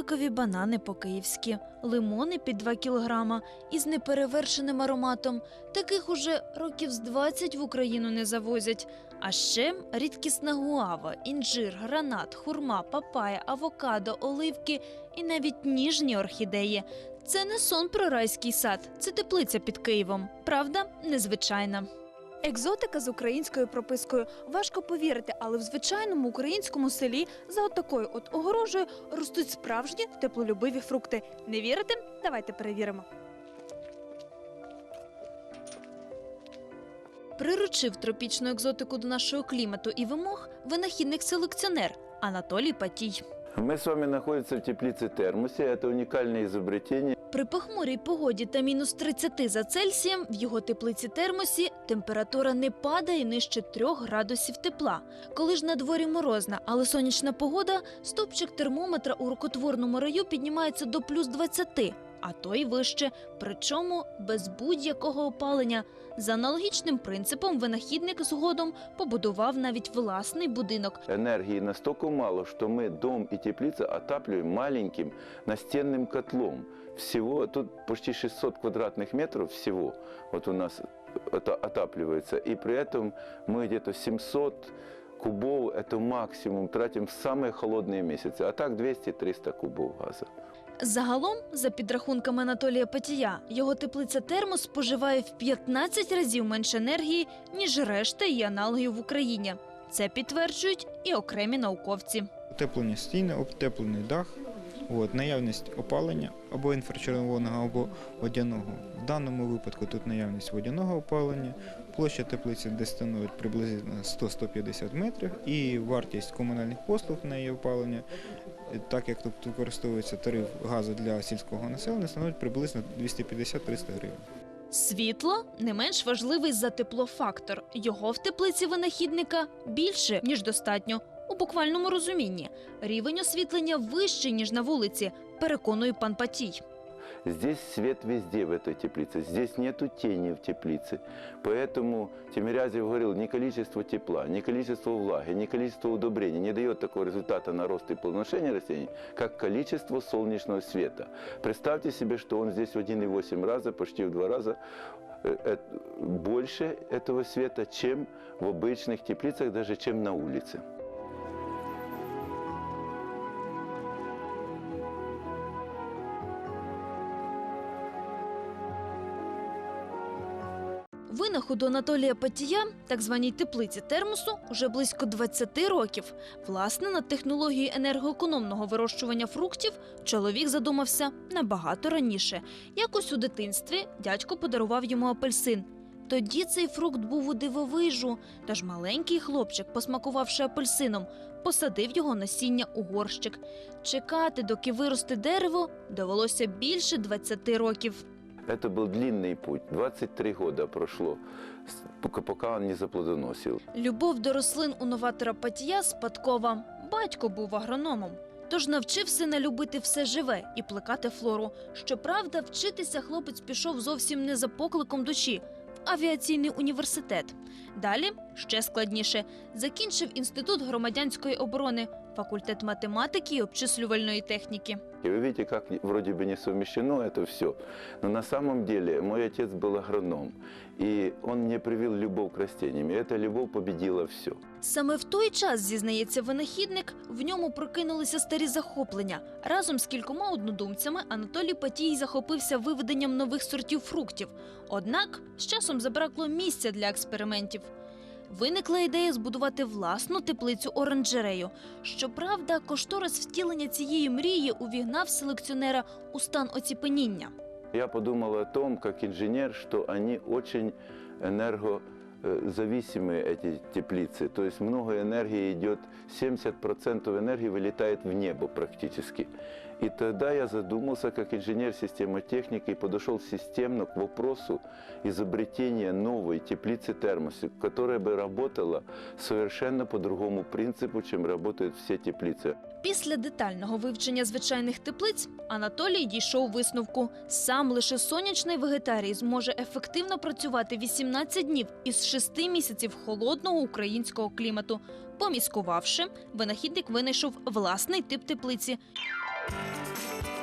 равликові банани по-київськи, лимони під 2 кілограма із неперевершеним ароматом. Таких уже років з 20 в Україну не завозять. А ще рідкісна гуава, інжир, гранат, хурма, папая, авокадо, оливки і навіть ніжні орхідеї. Це не сон про райський сад, це теплиця під Києвом. Правда, незвичайна. Екзотика з українською пропискою. Важко повірити, але в звичайному українському селі за отакою от огорожею ростуть справжні теплолюбиві фрукти. Не вірите? Давайте перевіримо. Приручив тропічну екзотику до нашого клімату і вимог винахідник-селекціонер Анатолій Патій. Мы с вами находимся в теплице термосе. Это уникальное изобретение. При похмурій погоді та мінус 30 за Цельсієм в його теплиці термосі температура не падає нижче 3 градусів тепла. Коли ж на дворі морозна, але сонячна погода, стопчик термометра у рукотворному раю піднімається до плюс 20, а то й вище, причому без будь-якого опалення. За аналогічним принципом винахідник згодом побудував навіть власний будинок, Энергии настолько мало, что мы дом и теплица отапливаем маленьким настенным котлом. Всего тут почти 600 квадратных метров всего вот у нас это отапливается. И при этом мы где-то 700 кубов, это максимум, тратим в самые холодные месяцы. А так 200-300 кубов газа. Загалом, за підрахунками Анатолія Патія, його теплиця термос споживає в 15 разів менше енергії, ніж решта її аналогів в Україні. Це підтверджують і окремі науковці. Утеплення стіни, утеплений дах, от, наявність опалення або інфрачервоного, або водяного. В даному випадку тут наявність водяного опалення, площа теплиці десь становить приблизно 100-150 метрів і вартість комунальних послуг на її опалення, е, так як тут використовується тариф газу для сільського населення, становить приблизно 250-300 гривень. Світло не менш важливий за теплофактор. Його в теплиці винахідника більше ніж достатньо буквальному розумінні. Рівень освітлення вищий ніж на вулиці. Переконує пан Патій. Здесь свет везде в этой теплице, здесь нету тени в теплице. Поэтому Тимирязев говорил, не количество тепла, не количество влаги, не количество удобрений не дает такого результата на рост и плодоношение растений, как количество солнечного света. Представьте себе, что он здесь в 1,8 раза, почти в два раза э, э, больше этого света, чем в обычных теплицах, даже чем на улице. Винаходу Анатолія Патія, так званій теплиці термосу, уже близько 20 років. Власне, над технологією енергоекономного вирощування фруктів чоловік задумався набагато раніше. Якось у дитинстві дядько подарував йому апельсин. Тоді цей фрукт був у дивовижу, тож маленький хлопчик, посмакувавши апельсином, посадив його насіння у горщик. Чекати, доки виросте дерево, довелося більше 20 років. Это был длинный путь. 23 года прошло, с- пока- пока он не заплодоносил. Любов до рослин у новатора Патія спадкова. Батько був агрономом. Тож навчив сина любити все живе і плекати флору. Щоправда, вчитися хлопець пішов зовсім не за покликом душі в авіаційний університет. Далі ще складніше. Закінчив інститут громадянської оборони, факультет математики і обчислювальної техніки. И вы видите, как не- вроде бы не совмещено это все. Но на самом деле мой отец был агроном, и он мне привил любовь к растениям, и эта любовь победила все. Саме в той час, зізнається винахідник, в ньому прокинулися старі захоплення. Разом з кількома однодумцями Анатолій Патій захопився виведенням нових сортів фруктів. Однак з часом забракло місця для експериментів. Виникла ідея збудувати власну теплицю оранжерею. Щоправда, кошторис втілення цієї мрії увігнав селекціонера у стан оціпеніння. Я подумал о том, как инженер, что они очень энергозависимые, эти теплицы. То есть много энергии идет, 70% энергии вылетает в небо практически. И тогда я задумался, как инженер-системотехник, и подошел системно к вопросу изобретения новой теплицы термоса, которая бы работала совершенно по другому принципу, чем работают все теплицы. Після детального вивчення звичайних теплиць Анатолій дійшов висновку: сам лише сонячний вегетарій зможе ефективно працювати 18 днів із 6 місяців холодного українського клімату. Поміскувавши, винахідник винайшов власний тип теплиці.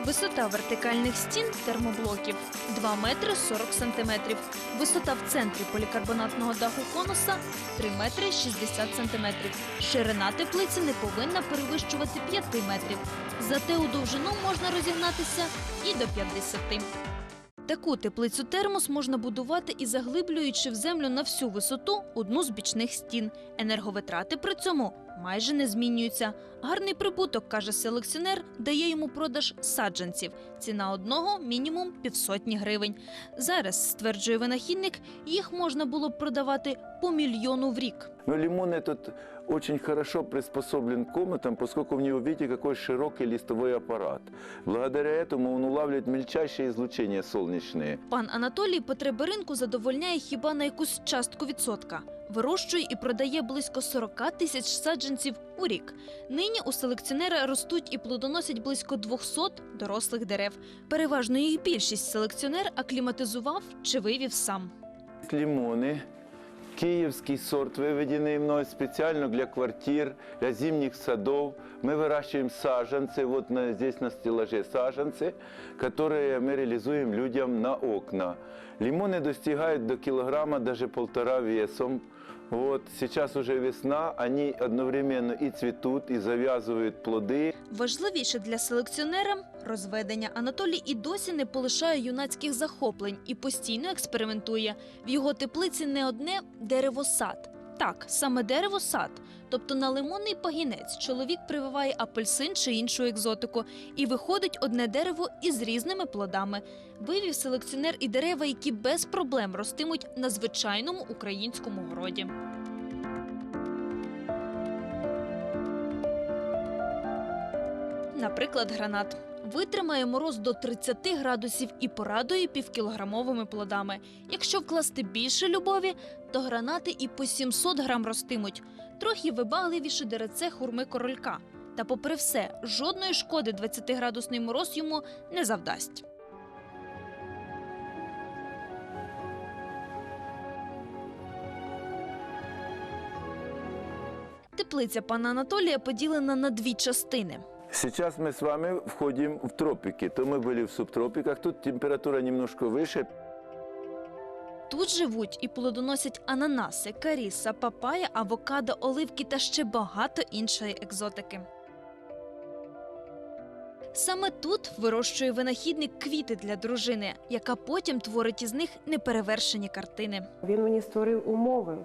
Висота вертикальних стін термоблоків 2 метри 40 сантиметрів. Висота в центрі полікарбонатного даху конуса 3 метри 60 сантиметрів. Ширина теплиці не повинна перевищувати 5 метрів. Зате у довжину можна розігнатися і до 50. Таку теплицю термос можна будувати і заглиблюючи в землю на всю висоту одну з бічних стін. Енерговитрати при цьому майже не змінюються. Гарний прибуток, каже селекціонер, дає йому продаж саджанців. Ціна одного мінімум півсотні гривень. Зараз, стверджує винахідник, їх можна було б продавати по мільйону в рік. Но лимон этот очень хорошо приспособлен к комнатам, поскольку в него, видите, какой широкий листовой аппарат. Благодаря этому он улавливает мельчайшие излучения солнечные. Пан Анатолій потреби ринку задовольняє хіба на якусь частку відсотка. Вирощує і продає близько 40 тисяч саджанців у рік. Нині у селекціонера ростуть і плодоносять близько 200 дорослих дерев. Переважно їх більшість селекціонер акліматизував чи вивів сам. Лимоны, киевский сорт, выведенный мной специально для квартир, для зимних садов. Мы выращиваем саженцы, вот на- здесь на стеллаже саженцы, которые мы реализуем людям на окна. Лимоны достигают до килограмма, даже полтора весом. Вот сейчас уже весна, они одновременно и цветут, и завязывают плоды. Важливіше для селекціонера розведення. Анатолій і досі не полишає юнацьких захоплень і постійно експериментує. В його теплиці не одне деревосад. Так, саме деревосад. Тобто на лимонний пагінець чоловік прививає апельсин чи іншу екзотику, і виходить одне дерево із різними плодами. Вивів селекціонер і дерева, які без проблем ростимуть на звичайному українському городі. Наприклад, гранат витримає мороз до 30 градусів і порадує півкілограмовими плодами. Якщо вкласти більше любові, то гранати і по 700 грам ростимуть. Трохи вибагливіше дереце хурми королька. Та, попри все, жодної шкоди 20-градусний мороз йому не завдасть. Теплиця пана Анатолія поділена на дві частини. Сейчас мы с вами входим в тропики. То мы были в субтропиках, тут температура немножко выше, Тут живуть і плодоносять ананаси, каріса, папая, авокадо, оливки та ще багато іншої екзотики. Саме тут вирощує винахідник квіти для дружини, яка потім творить із них неперевершені картини. Він мені створив умови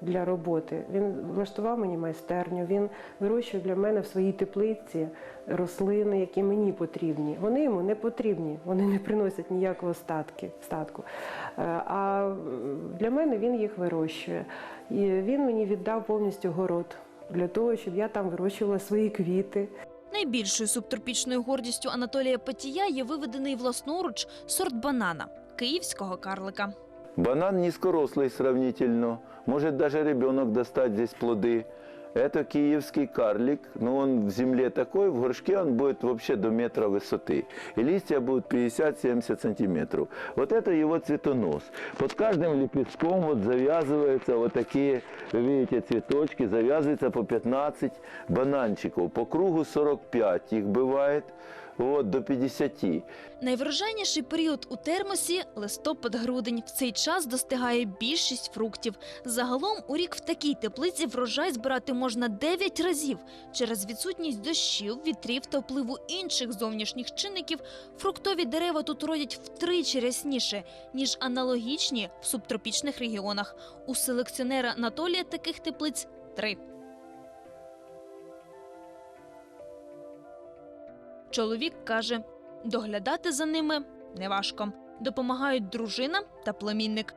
для роботи. Він влаштував мені майстерню. Він вирощує для мене в своїй теплиці рослини, які мені потрібні. Вони йому не потрібні, вони не приносять ніякого статки, статку. Е, А для мене він їх вирощує. І він мені віддав повністю город для того, щоб я там вирощувала свої квіти. Найбільшою субтропічною гордістю Анатолія Патія є виведений власноруч сорт банана київського карлика. Банан низкорослый сравнительно. Может даже ребенок достать здесь плоды. Это киевский карлик, но он в земле такой, в горшке он будет вообще до метра высоты. И листья будут 50-70 сантиметров. Вот это его цветонос. Под каждым лепестком вот завязываются вот такие, вы видите, цветочки, завязывается по 15 бананчиков. По кругу 45 их бывает, вот, до 50. Найврожайніший період у термосі листопад-грудень. В цей час достигає більшість фруктів. Загалом у рік в такій теплиці врожай збирати можна 9 разів. Через відсутність дощів, вітрів та впливу інших зовнішніх чинників фруктові дерева тут родять втричі рясніше, ніж аналогічні в субтропічних регіонах. У селекціонера Анатолія таких теплиць три. Чоловік каже, доглядати за ними неважко. Допомагають дружина та племінник.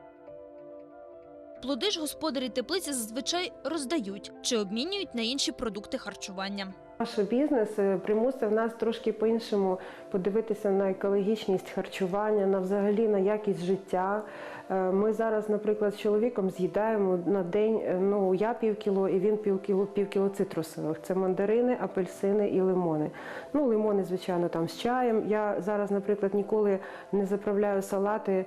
Плоди ж господарі теплиці зазвичай роздають чи обмінюють на інші продукти харчування. Наш бізнес е, примусив нас трошки по-іншому подивитися на екологічність харчування, на взагалі на якість життя. Е, Ми зараз, наприклад, з чоловіком з'їдаємо на день. е, Ну я півкіло і він півкіло півкіло цитрусових. Це мандарини, апельсини і лимони. Ну, лимони, звичайно, там з чаєм. Я зараз, наприклад, ніколи не заправляю салати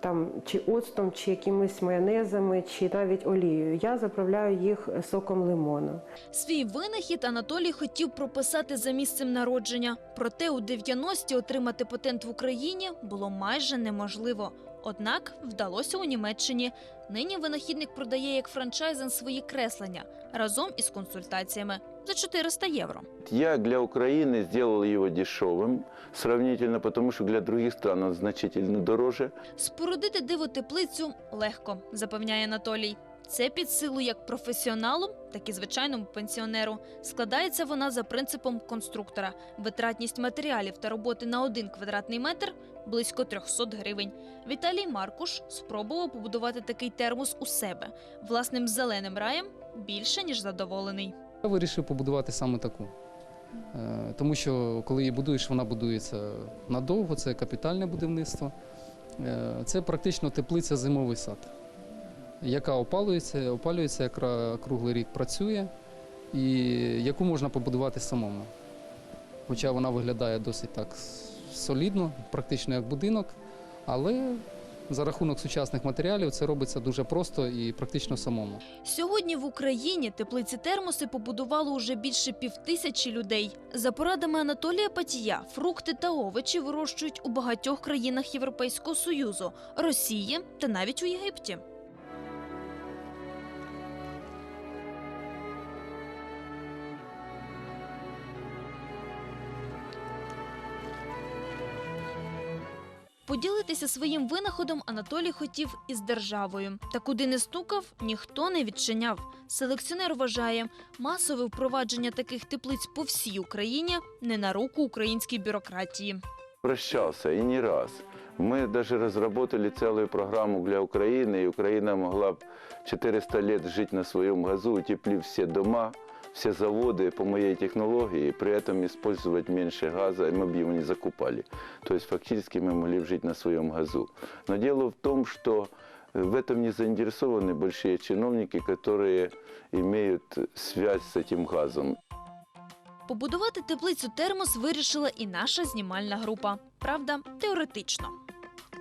там чи оцтом, чи якимись майонезами, чи навіть олією. Я заправляю їх соком лимону. Свій винахід Анатолій Анатолій хотів прописати за місцем народження. Проте у 90-ті отримати патент в Україні було майже неможливо. Однак вдалося у Німеччині. Нині винахідник продає як франчайзинг свої креслення разом із консультаціями за 400 євро. Я для Украины сделал его дешевым сравнительно, потому что для других стран он значительно дороже. Спорудити диво-теплицю легко, запевняє Анатолій. Це під силу як професіоналу, так і звичайному пенсіонеру. Складається вона за принципом конструктора. Витратність матеріалів та роботи на один квадратний метр близько 300 гривень. Віталій Маркуш спробував побудувати такий термос у себе. Власним зеленим раєм більше ніж задоволений. Я вирішив побудувати саме таку. Е, Тому що коли її будуєш, вона будується надовго, це капітальне будівництво. Е, Це практично теплиця зимовий сад, яка опалюється, опалюється якра- круглий рік працює і яку можна побудувати самому. Хоча вона виглядає досить так солідно, практично як будинок, але за рахунок сучасних матеріалів це робиться дуже просто і практично самому. Сьогодні в Україні теплиці термоси побудувало уже більше півтисячі людей. За порадами Анатолія Патія, фрукти та овочі вирощують у багатьох країнах Європейського Союзу, Росії та навіть у Єгипті. Поділитися своїм винаходом Анатолій хотів із державою. Та куди не стукав, ніхто не відчиняв. Селекціонер вважає, масове впровадження таких теплиць по всій Україні не на руку українській бюрократії. Прощался и не раз. Мы даже разработали целую программу для Украины, и Украина могла бы 400 лет жить на своем газу, утеплив все дома, все заводы по моей технологии, и при этом использовать меньше газа, и мы бы его не закупали. То есть фактически мы могли бы жить на своем газу. Но дело в том, что э, в этом не заинтересованы большие чиновники, которые имеют связь с этим газом. Побудувати теплицю термос вирішила і наша знімальна група. Правда, теоретично.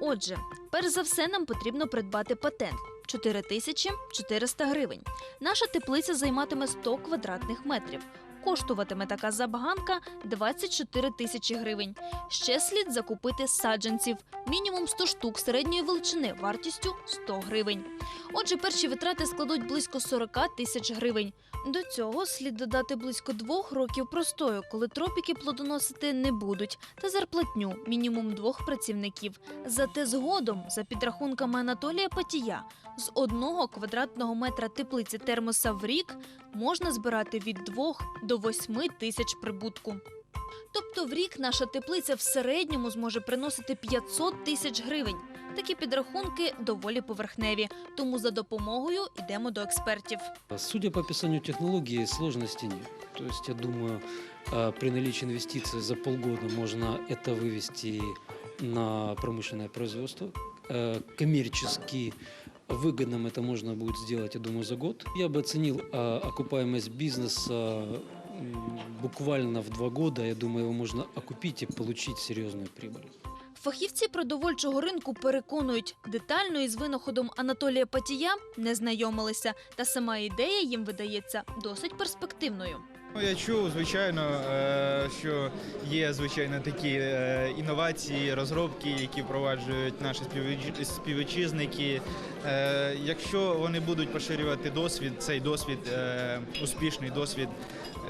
Отже, перш за все, нам потрібно придбати патент 4400 гривень. Наша теплиця займатиме 100 квадратних метрів. Коштуватиме така забаганка 24 тисячі гривень. Ще слід закупити саджанців, мінімум 100 штук середньої величини вартістю 100 гривень. Отже, перші витрати складуть близько 40 тисяч гривень. До цього слід додати близько двох років простою, коли тропіки плодоносити не будуть, та зарплатню мінімум двох працівників. Зате згодом, за підрахунками Анатолія Патія, з одного квадратного метра теплиці термоса в рік можна збирати від 2 до 8 тисяч прибутку. Тобто в рік наша теплиця в середньому зможе приносити 500 тисяч гривень. Такі підрахунки доволі поверхневі, тому за допомогою йдемо до експертів. Судя по описанию технологии, сложностей нет. То есть, я думаю, а, при наличии инвестиций за полгода можно это вывести на промышленное производство. Э, Коммерчески выгодным это можно будет сделать, я думаю, за год. Я бы оценил а, окупаемость бизнеса м, буквально в два года. Я думаю, его можно окупить и получить серьезную прибыль. Фахівці продовольчого ринку переконують, детально із винаходом Анатолія Патія не знайомилися, та сама ідея їм видається досить перспективною. Ну, Я чув, звичайно, е, що є звичайно такі е, інновації, розробки, які впроваджують наші співвітч- співвітчизники. Е, Якщо вони будуть поширювати досвід, цей досвід успішний досвід,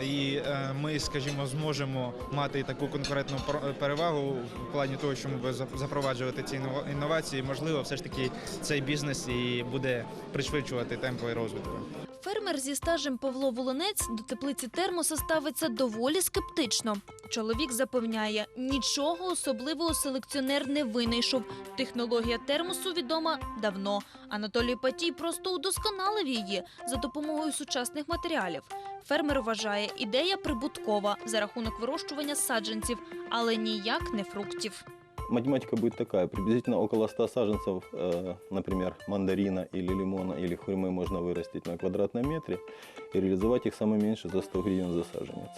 і ми, скажімо, зможемо мати таку конкурентну пер- перевагу в плані того, що ми будемо запроваджувати ці іннова- інновації, можливо, все ж таки цей бізнес і буде пришвидшувати темпи розвитку. Фермер зі стажем Павло Волонець до теплиці термоса ставиться доволі скептично. Чоловік запевняє, нічого особливого селекціонер не винайшов. Технологія термосу відома давно. Анатолій Патій просто удосконалив її за допомогою сучасних матеріалів. Фермер вважає, ідея прибуткова за рахунок вирощування саджанців, але ніяк не фруктів. Математика будет такая. Приблизительно около 100 саженцев, э, например, мандарина или лимона или хурьмы можно вырастить на квадратном метре и реализовать их самое меньше за 100 гривен за саженец.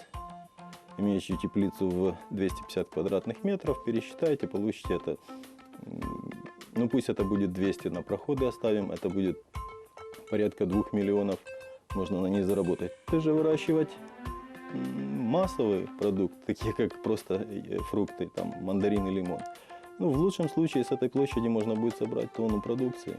Имеющую теплицу в 250 квадратных метров, пересчитайте, получите это. Ну пусть это будет 200 на проходы оставим, это будет порядка 2 миллионов можно на ней заработать. Ты же выращивать массовый продукт, такие как просто э, фрукты, там мандарин и лимон, ну, в лучшем случае с этой площади можно будет собрать тонну продукции.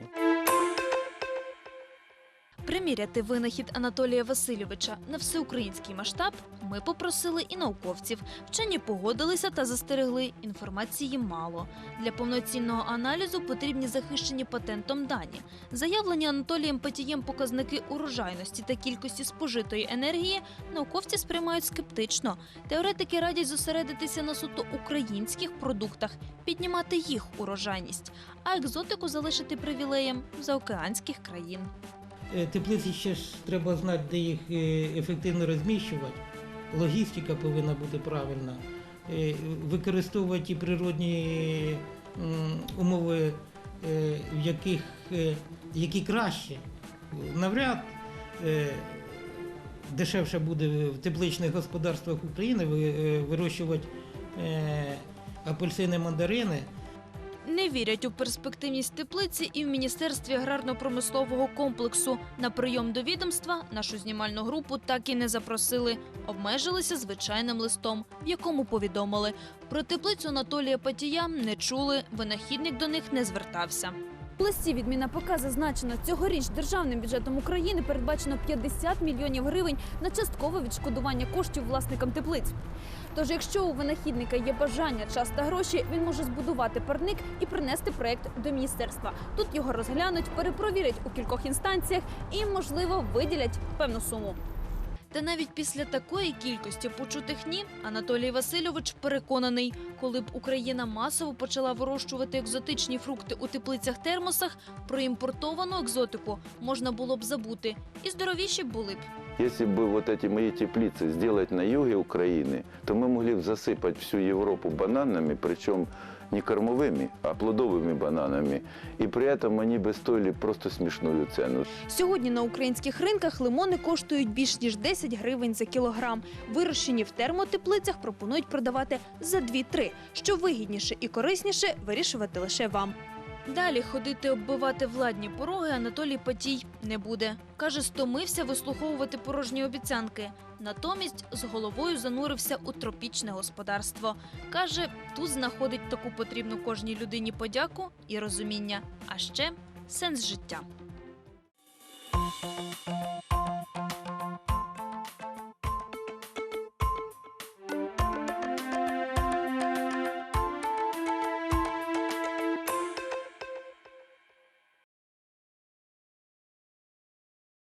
Приміряти винахід Анатолія Васильовича на всеукраїнський масштаб ми попросили і науковців. Вчені погодилися та застерегли. Інформації мало. Для повноцінного аналізу потрібні захищені патентом дані. Заявлені Анатолієм Патієм показники урожайності та кількості спожитої енергії науковці сприймають скептично. Теоретики радять зосередитися на суто українських продуктах, піднімати їх урожайність, а екзотику залишити привілеєм заокеанських країн. Е, Теплиці ще ж треба знати, де їх е, ефективно розміщувати. Логістика повинна бути правильна. Е, Використовувати природні умови, в яких, які краще. Навряд дешевше буде в тепличних господарствах України вирощувати апельсини, мандарини. Не вірять у перспективність теплиці і в міністерстві аграрно-промислового комплексу. На прийом до відомства нашу знімальну групу так і не запросили. Обмежилися звичайним листом, в якому повідомили про теплицю Анатолія Патія не чули. Винахідник до них не звертався. В листі від Мінапк зазначено, цьогоріч державним бюджетом України передбачено 50 мільйонів гривень на часткове відшкодування коштів власникам теплиць. Тож, якщо у винахідника є бажання, час та гроші, він може збудувати парник і принести проект до міністерства. Тут його розглянуть, перепровірять у кількох інстанціях і, можливо, виділять певну суму. Та навіть після такої кількості почутих ні, Анатолій Васильович переконаний, коли б Україна масово почала вирощувати екзотичні фрукти у теплицях-термосах, про імпортовану екзотику можна було б забути, і здоровіші були б. Если бы вот эти мои теплицы сделать на юге Украины, то мы могли бы засыпать всю Европу бананами, причем не кормовыми, а плодовыми бананами. И при этом они бы стоили просто смешную цену. Сьогодні на українських ринках лимони коштують більш ніж 10 гривень за кілограм. Вирощені в термотеплицях пропонують продавати за 2-3. Що вигідніше і корисніше, вирішувати лише вам. Далі ходити оббивати владні пороги Анатолій Патій не буде. Каже, стомився вислуховувати порожні обіцянки. Натомість з головою занурився у тропічне господарство. Каже, тут знаходить таку потрібну кожній людині подяку і розуміння, а ще сенс життя.